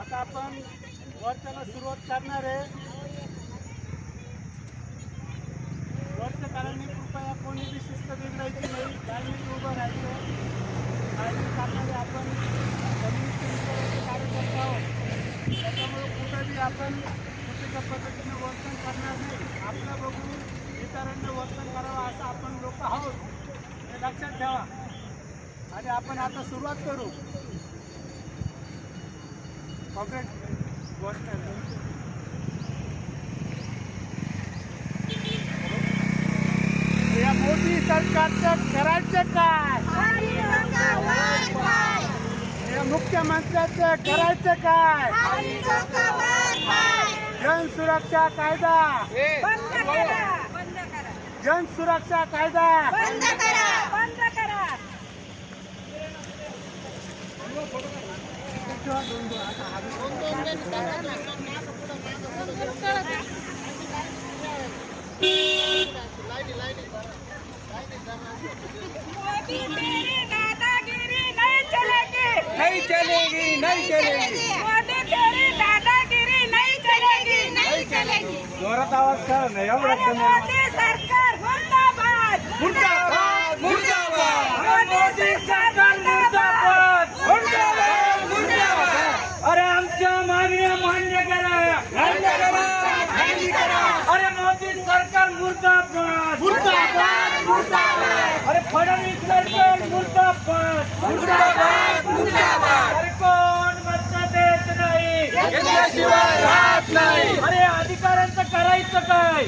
आता आपण वर्षाला सुरुवात करणार आहे. वर्षकारांनी कृपया कोणी बी शिस्त बिघडायची नाही लाईनीत उभं राहायचं. लाईनीत करणारे आपण कार्यकर्ता आहोत. त्याच्यामुळे कुठंही आपण चुकीच्या पद्धतीने वर्तन करणार नाही. आपलं बघून इतरांना वर्तन करावं असं आपण लोक आहोत. हे लक्षात ठेवा. आणि आपण आता सुरुवात करू. या मोदी सरकारचं करायचं काय या मुख्यमंत्र्याचं करायचं काय जन सुरक्षा कायदा. जन सुरक्षा कायदा नहीं चलेगी नहीं चलेगी। नहीं चलेगी। मोदी तेरी दादागिरी नहीं चलेगी नहीं चलेगी जोरात आवाज़ करा ना एवढं अरे कमी मोदी सरकार मुर्दाबाद। मुर्दाबाद मुर्दाबाद। मोदी सरकार। फडणवीस सरकार मुर्दाबाद. मुर्दाबाद मुर्दाबाद. अरे कोण मत देत नाही? घेतल्याशिवाय राहत नाही. अरे अधिकाऱ्यांचं करायचं काय?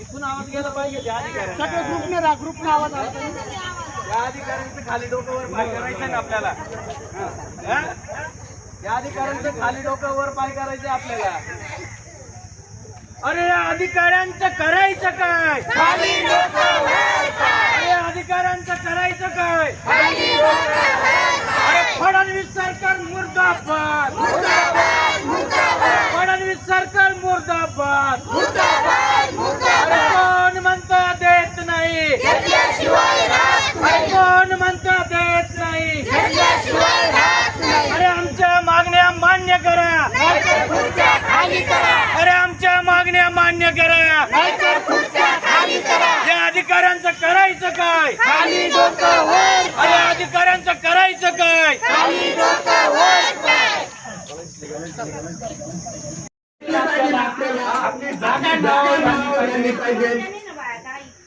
इथून आवाज गेला पाहिजे त्या अधिकाऱ्यांचा. सगळे ग्रुपने राहा ग्रुपने आवाज आला. पाहिजे. या अधिकाऱ्यांचं खाली डोकं वर पाय करायचं ना आपल्याला. हा? या अधिकाऱ्यांचं खाली डोकं वर पाय करायचं आपल्याला. अरे या अधिकाऱ्यांचं करायचं काय? खाली अरे या अधिकाऱ्यांचं करायचं काय? अरे फडणवीस सरकार मुर्दाबाद. फडणवीस सरकार मुर्दाबाद. कोण म्हणता देत नाही? कोण म्हणता देत नाही अरे आमच्या मागण्या मान्य करा अरे आमच्या मागण्या मान्य करा या अधिकाऱ्यांचं करायचं काय अरे अधिकाऱ्यांचं करायचं काय आपली जागा ठेवावी पाहिजे.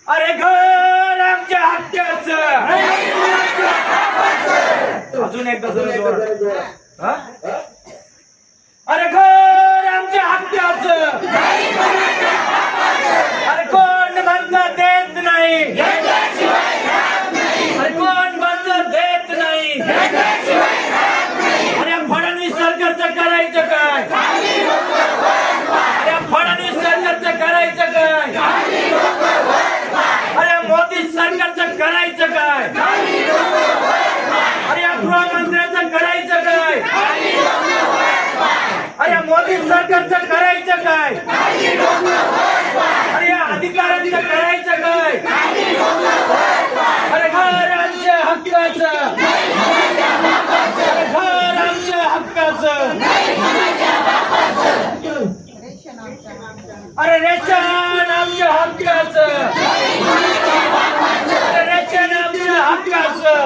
अरे घर आमच्या हक्काचं अजून एकदा जरा जोरात. हा? अरे घर आमच्या हक्काचं अरे कोण बंद देत नाही अरे कोण बंद देत नाही अरे फडणवीस सरकारचं करायचं काय अरे फडणवीस सरकारचं करायचं काय अरे मोदी सरकारचं करायचं काय अरे या गृहमंत्र्याचं करायचं काय अरे मोदी सरकारचं करायचं काय अरे या अधिकाऱ्यांचं करायचं काय अरे घर आमच्या हक्काचं अरे घर आमच्या हक्काचं. अरे रेशन आमच्या हक्काचं. अरे रेशन आमच्या हक्काचं.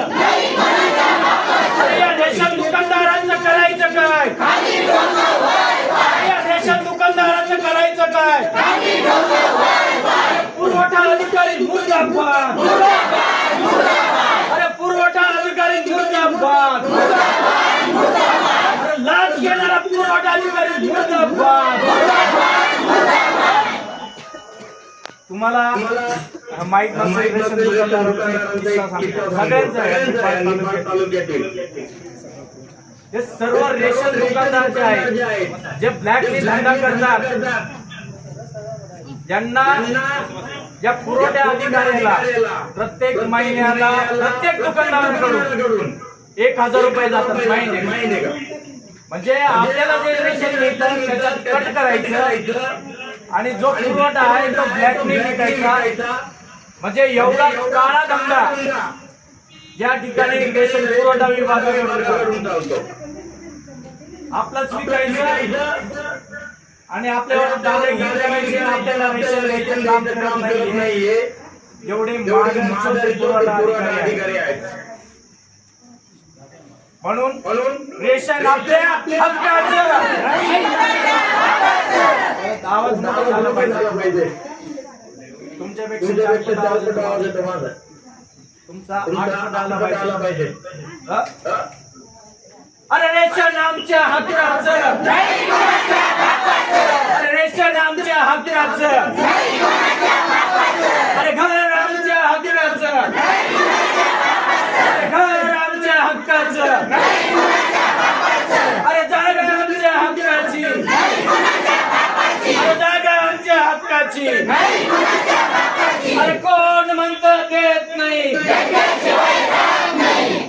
अरे या रेशन दुकानदारांचं करायचं काय? या रेशन दुकानदारांचं करायचं काय? पुरवठा अधिकारी मुद्दा अरे पुरवठा अधिकारी मुर्दाबाद अरे लाच घेणारा पुरवठा अधिकारी मुर्दाबाद तुम्हाला माहीत. हे सर्व रेशन दुकानदार जे आहेत जे ब्लॅकने धंदा करतात ज्यांना या पुरवठ्या अधिकाऱ्याला प्रत्येक महिन्याला प्रत्येक दुकानदाराकडून एक हजार रुपये जातात महिने. म्हणजे आपल्याला जे रेशन मिळतं त्याच्यात कट करायचं आणि जो पुरवठा आहे तो ब्लॅकने विकायचा. म्हणजे एवढा काळा धंदा या ठिकाणी रेशन पुरवठा चालतो. आपलंच विकायचं आणि आणि आपल्याला रेशन घ्यायचं काम करत नाहीये. एवढे पुरवठा अधिकारी आहेत. म्हणून रेशन आपल्या हक्काचं आवाज झाला पाहिजे. तुमच्यापेक्षा जास्त आवाज येतो माझा. तुमचा आठ फूट आला पाहिजे. हा? अरे रेशन आमच्या हक्काचं अरे रेशन आमच्या हक्काचं अरे घर आमच्या हक्काचं अरे घर आमच्या हक्काचं अरे जागा आमच्या हक्काची अरे जागा हक्काची अरे कोण म्हणतं देत नाही.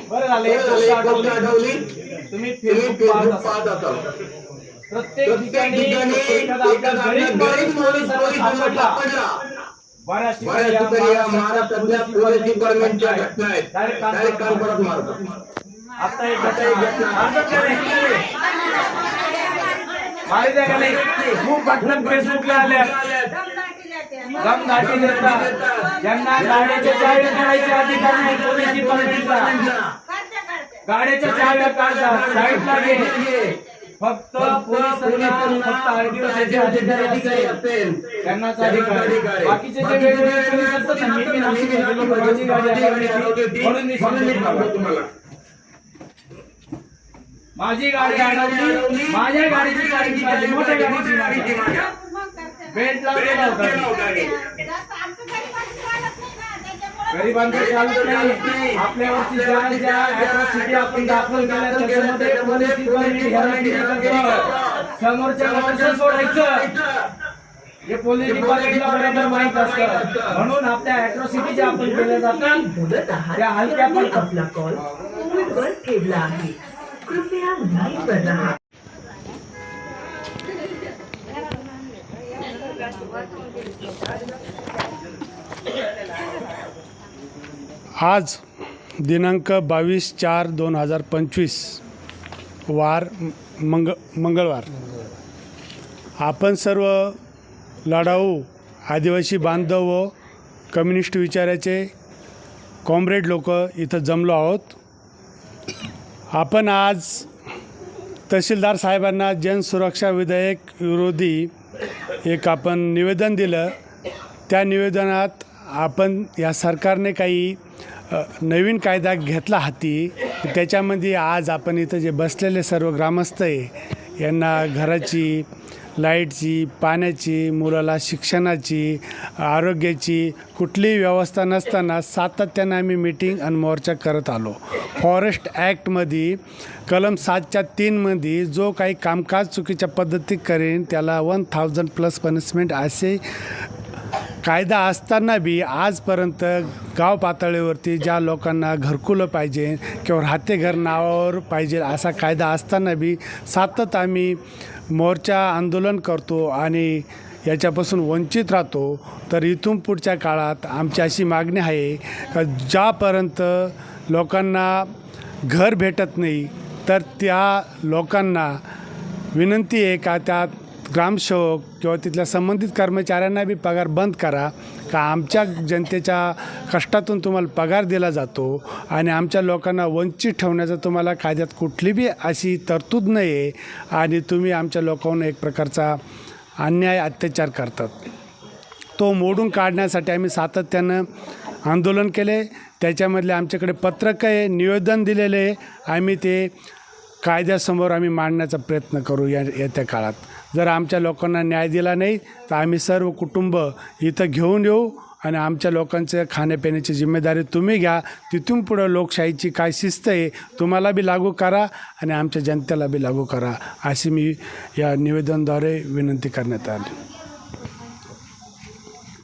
बरं झालं एक गोष्ट आठवली. तुम्ही फेसबुक पाहत असाल. प्रत्येक ठिकाणी एखादा गरीब माणूस पोलिसांना सापडला. बऱ्याच ठिकाणी या महाराष्ट्रातल्या पोलीस डिपार्टमेंटच्या घटना आहेत. डायरेक्ट कान परत मारतात. आता एक घटना मारतात आहे का नाही? खूप घटना फेसबुकला आल्या. दम दाटी देता यांना गाड्याच्या चाव्या काढायचे अधिकार नाही पोलिसची डिपार्टमेंटला गाड्याच्या चाव्या काढतात साईडला घे. फक्त पोलिसांना फक्त आरटीओचे अधिकारी असतील त्यांनाच अधिकार बाकीचे जे वेगवेगळे पोलीस असतात ना मी बी नाशिकला गाडी म्हणून मी सांगतो तुम्हाला. माझी गाडी अडवली माझ्या गाडीची गाडी काढली मोठ्या गाडीची बेल्ट लावलेला होता गरिबांचं चालत नाही. आपल्यावरची ज्या आपण दाखल केल्या त्याच्यामध्ये पोलीस डिपार्टमेंट. समोरच्या सोडायचं. हे पोलीस डिपार्टमेंटला बरोबर माहीत असतं. म्हणून आपल्या अॅट्रॉसिटी ज्या आपण केल्या जातात त्या हलक्या पडतात आपला कॉल ठेवला आहे. कृपया लाईनवर राहा आज दिनांक बावीस चार दोन हजार पंचवीस वार मंग मंगळवार. आपण सर्व लढाऊ आदिवासी बांधव व कम्युनिस्ट विचाराचे कॉम्रेड लोक इथं जमलो आहोत. आपण आज तहसीलदार साहेबांना जनसुरक्षा विधेयक विरोधी एक आपण निवेदन दिलं. त्या निवेदनात आपण या सरकारने काही नवीन कायदा घेतला हाती. त्याच्यामध्ये आज आपण इथं जे बसलेले सर्व ग्रामस्थ आहे यांना घराची लाईटची पाण्याची मुलाला शिक्षणाची आरोग्याची कुठलीही व्यवस्था नसताना सातत्यानं आम्ही मीटिंग आणि मोर्चा करत आलो. फॉरेस्ट ॲक्टमध्ये कलम सातच्या तीनमध्ये जो काही कामकाज चुकीच्या पद्धती करेन त्याला वन थाउजंड प्लस पनिशमेंट असे कायदा असताना बी आजपर्यंत गाव पातळीवरती ज्या लोकांना घरकुलं पाहिजे किंवा राहते घर नावावर पाहिजे असा कायदा असताना बी सातत आम्ही मोर्चा आंदोलन करतो आणि याच्यापासून वंचित राहतो तर इथून पुढच्या काळात आमची अशी मागणी आहे का ज्यापर्यंत लोकांना घर भेटत नाही तर त्या लोकांना विनंती आहे का त्या ग्रामसेवक किंवा तिथल्या संबंधित कर्मचाऱ्यांना बी पगार बंद करा का आमच्या जनतेच्या कष्टातून तुम्हाला पगार दिला जातो आणि आमच्या लोकांना वंचित ठेवण्याचा तुम्हाला कायद्यात कुठली बी अशी तरतूद नाही आहे आणि तुम्ही आमच्या लोकांना एक प्रकारचा अन्याय अत्याचार करतात. तो मोडून काढण्यासाठी आम्ही सातत्यानं आंदोलन केले. त्याच्यामधले आमच्याकडे पत्रक आहे निवेदन दिलेले आहे. आम्ही ते कायद्यासमोर आम्ही मांडण्याचा प्रयत्न करू या येत्या काळात. जर आमच्या लोकांना न्याय दिला नाही तर आम्ही सर्व कुटुंब इथं घेऊन येऊ आणि आमच्या लोकांचं खाण्यापिण्याची जिम्मेदारी तुम्ही घ्या. तिथून पुढं लोकशाहीची काय शिस्त आहे तुम्हाला बी लागू करा आणि आमच्या जनतेला बी लागू करा. अशी मी या निवेदनद्वारे विनंती करण्यात आली.